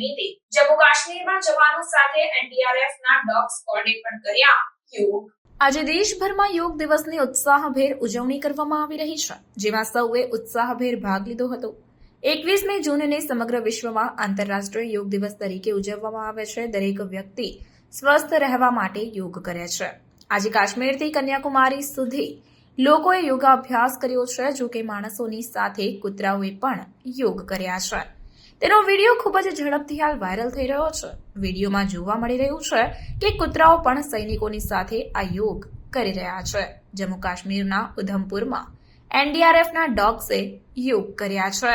નિમિત્તે જમ્મુ કાશ્મીરમાં જવાનો સાથે એનડીઆરએફના ડોગ સ્કોડે પણ કર્યા યોગ. આજે દેશભરમાં યોગ દિવસની ઉત્સાહભેર ઉજવણી કરવામાં આવી રહી છે, જેમાં સૌએ ઉત્સાહભેર ભાગ લીધો હતો. એકવીસમી જૂનને સમગ્ર વિશ્વમાં આંતરરાષ્ટ્રીય યોગ દિવસ તરીકે ઉજવવામાં આવે છે. દરેક વ્યક્તિ સ્વસ્થ રહેવા માટે યોગ કરે છે. આજે કાશ્મીરથી કન્યાકુમારી સુધી લોકોએ યોગાભ્યાસ કર્યો છે જો કે માણસોની સાથે કૂતરાઓએ પણ યોગ કર્યા છે. તેનો વીડિયો ખૂબ જ ઝડપથી હાલ વાયરલ થઈ રહ્યો છે. વિડીયોમાં જોવા મળી રહ્યું છે કે કૂતરાઓ પણ સૈનિકોની સાથે આ યોગ કરી રહ્યા છે. જમ્મુ કાશ્મીરના ઉધમપુરમાં એનડીઆરએફના ડોગ્સે યોગ કર્યા છે.